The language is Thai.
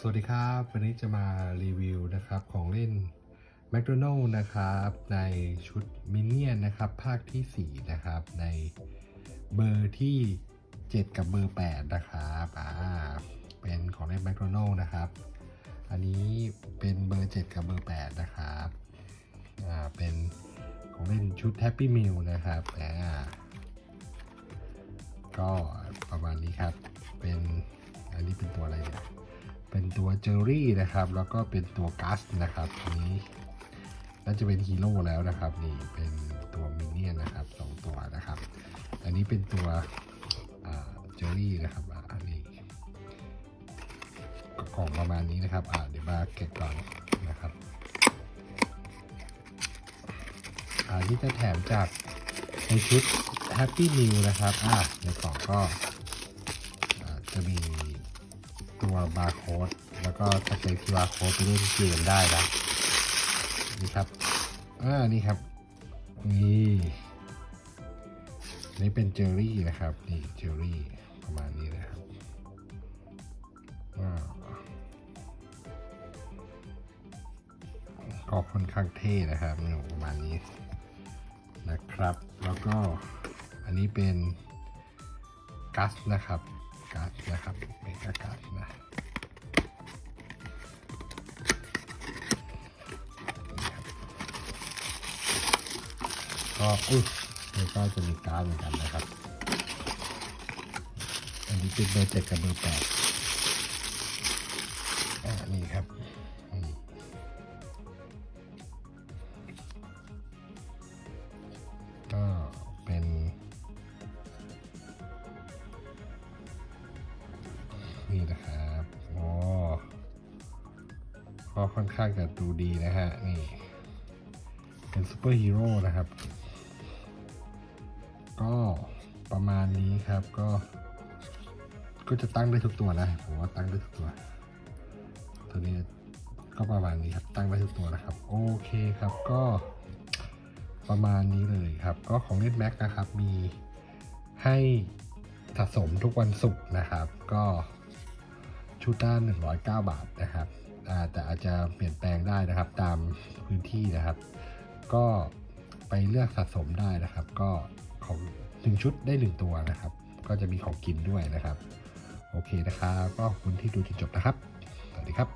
สวัสดีครับ วันนี้จะมารีวิวนะครับของเล่น McDonald นะครับในชุดมินเนี่ยนนะครับภาคที่ 4 นะครับในเบอร์ที่ 7 กับเบอร์ 8 นะครับอ่าเป็นของเล่น McDonald นะครับ อันนี้เป็นเบอร์ 7 กับเบอร์ 8 นะครับอ่าเป็นของเล่นชุด Happy Meal นะครับอ่าก็ประมาณนี้ครับเป็น เป็นตัวเจอรี่นะครับ แล้วก็เป็นตัวกัสนะครับนี้น่าจะเป็นฮีโร่แล้วนะครับนี่เป็นตัวมินเนี่ยนนะครับสองตัวนะครับ อันนี้เป็นตัวเจอรี่นะครับอ,อันนี้ของประมาณนี้นะครับอ่าเดี๋ยวมาเก็บก่อนนะครับอันนี้จะแถมจากในชุด Happy Meal นะครับอ่าในกล่องก็จะมี ตัวบาร์โค้ดแล้วก็สแกน QR โค้ดไปเล่นเกมได้นะนี่ครับอ่านี่ครับนี่นี่เป็นเจอรี่นะครับนี่เจอรี่ประมาณนี้นะครับว้าวก็ค่อนข้างเท่นะครับประมาณนี้นะครับ แล้วก็อันนี้เป็นกัสนะครับ กัสนะครับเมกากัสนะก็อุ้ยแล้วก็จะมีการเหมือนกันนะครับ อันนี้เป็นเบอร์เจ็ดกับเบอร์แปด ก็ค่อนข้างจะดูดีนะฮะ นี่ เป็นซูเปอร์ฮีโร่นะครับ ก็ประมาณนี้ครับก็ ก็จะตั้งได้ทุกตัวนะผมว่าตั้งได้ทุกตัว ตัวนี้ก็ประมาณนี้ครับตั้งได้ทุกตัวนะครับ โอเคครับก็ประมาณนี้เลยครับ ก็ของเล่นแม็กนะครับ มีให้สะสมทุกวันศุกร์นะครับ ก็ชุดด้าน109 บาทนะครับ แต่อาจจะเปลี่ยนแปลงได้นะครับตามพื้นที่นะครับ ก็ไปเลือกสะสมได้นะครับ ก็ของหนึ่งชุดได้หนึ่งตัวนะครับ ก็จะมีของกินด้วยนะครับ โอเคนะครับ ก็ขอบคุณที่ดูจนจบนะครับ สวัสดีครับ